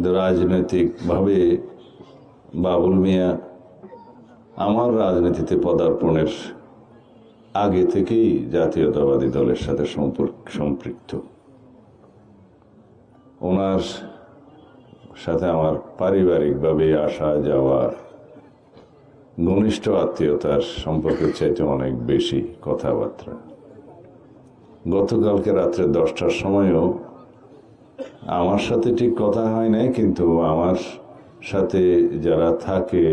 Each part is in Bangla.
কিন্তু রাজনৈতিকভাবে বাবুল মিয়া আমার রাজনীতিতে পদার্পণের আগে থেকেই জাতীয়তাবাদী দলের সাথে সম্পর্ক, সম্পৃক্ত। ওনার সাথে আমার পারিবারিকভাবে আসা যাওয়া ঘনিষ্ঠ আত্মীয়তার সম্পর্কের চাইতে অনেক বেশি কথাবার্তা। গতকালকে রাত্রে দশটার সময়ও আমার সাথে ঠিক কথা হয় নাই, কিন্তু আমার সাথে যারা থাকে,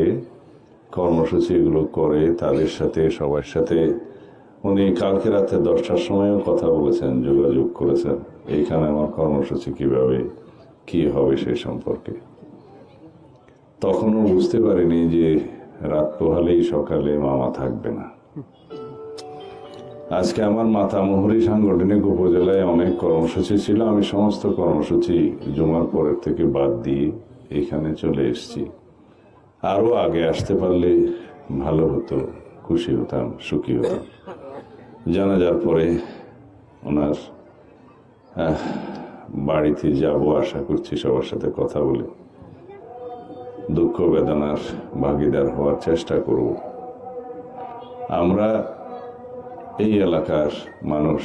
কর্মসূচি এগুলো করে, তাদের সাথে, সবার সাথে। উনি কালকে রাতে দশটার সময়ও কথা বলেছেন, যোগাযোগ করেছেন। এইখানে আমার কর্মসূচি কীভাবে, কি হবে সে সম্পর্কে। তখনও বুঝতে পারিনি যে রাত পোহালেই সকালে মামা থাকবে না। আজকে আমার মাতামুহুরি সাংগঠনিক উপজেলায় অনেক কর্মসূচি ছিল। আমি সমস্ত কর্মসূচি জুমার পরের থেকে বাদ দিয়ে এখানে চলে এসেছি। আরও আগে আসতে পারলে ভালো হতো, খুশি হতাম, সুখী হতাম। জানাজার পরে ওনার বাড়িতে যাব আশা করছি সবার সাথে কথা বলে দুঃখ বেদনার ভাগিদার হওয়ার চেষ্টা করব। আমরা এই এলাকার মানুষ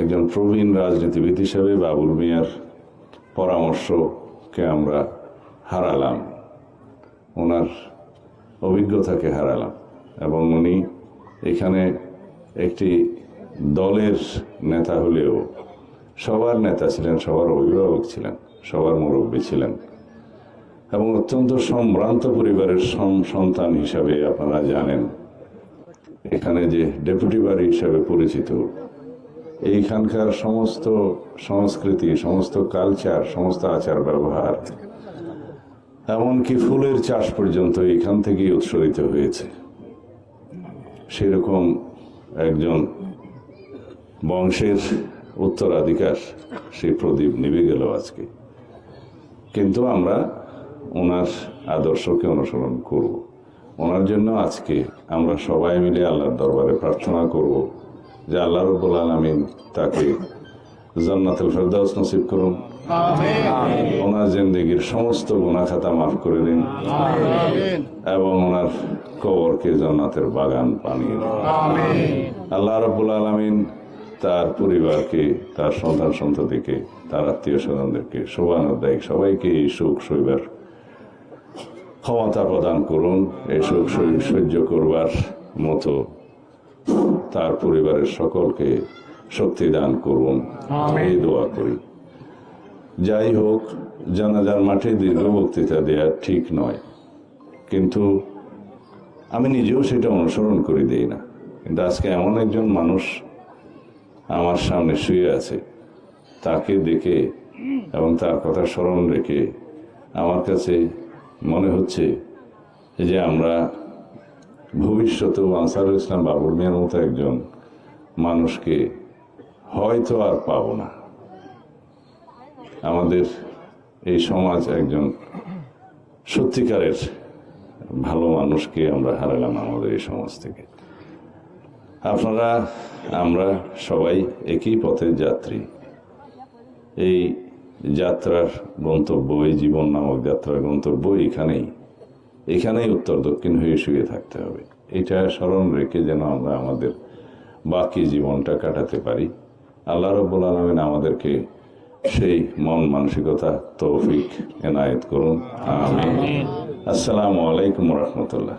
একজন প্রবীণ রাজনীতিবিদ হিসেবে বাবুল মিয়ার পরামর্শকে আমরা হারালাম। ওনার অভিজ্ঞতাকে হারালাম এবং উনি এখানে একটি দলের নেতা হলেও সবার নেতা ছিলেন, সবার অভিভাবক ছিলেন, সবার মুরব্বী ছিলেন এবং অত্যন্ত সম্ভ্রান্ত পরিবারের সন্তান হিসাবে আপনারা জানেন। এখানে যে ডেপুটি বাড়ি হিসাবে পরিচিত, এইখানকার সমস্ত সংস্কৃতি, সমস্ত কালচার, সমস্ত আচার ব্যবহার, এমনকি ফুলের চাষ পর্যন্ত এখান থেকেই উৎসরিত হয়েছে। সেরকম একজন বংশের উত্তরাধিকার সেই প্রদীপ নিভে গেল আজকে। কিন্তু আমরা ওনার আদর্শকে অনুসরণ করব। ওনার জন্য আজকে আমরা সবাই মিলে আল্লাহর দরবারে প্রার্থনা করব যে আল্লাহ রব্বুল আলমিন তাকে জান্নাতুল ফেরদাউস নসিব করুন। ওনার জিন্দগির সমস্ত গুনাহ খাতা মাফ করে দিন। এবং ওনার কবরকে জান্নাতের বাগান বানিয়ে দিন। আল্লাহ রব্বুল আলমিন তার পরিবারকে তার সন্তান সন্ততিকে তার আত্মীয় স্বজনদেরকে শোভানুদায়িক সবাইকে এই সুখ শৈবার ক্ষমতা প্রদান করুন এসব সহ্য করবার মতো তার পরিবারের সকলকে শক্তি দান করুন। এই দোয়া করি। যাই হোক জানাজার মাঠে দীর্ঘ বক্তৃতা দেওয়া ঠিক নয়। কিন্তু আমি নিজেও সেটা অনুসরণ করে দিই না। কিন্তু আজকে এমন একজন মানুষ আমার সামনে শুয়ে আছে। তাকে দেখে এবং তার কথা স্মরণ রেখে আমার কাছে মনে হচ্ছে যে আমরা ভবিষ্যতেও আনসারুল ইসলাম বাবুর মিয়ার মতো একজন মানুষকে হয়তো আর পাবো না। আমাদের এই সমাজ একজন সত্যিকারের ভালো মানুষকে আমরা হারালাম আমাদের এই সমাজ থেকে। আপনারা, আমরা সবাই একই পথের যাত্রী। এই যাত্রার গন্তব্য, এই জীবন নামক যাত্রার গন্তব্য এখানেই। এখানেই উত্তর দক্ষিণ হয়ে শুয়ে থাকতে হবে। এটা স্মরণ রেখে যেন আমরা আমাদের বাকি জীবনটা কাটাতে পারি। আল্লাহ রব্বুল আলমিন আমাদেরকে সেই মন মানসিকতা, তৌফিক এনায়েত করুন। আসসালামু আলাইকুম রহমতুল্লাহ।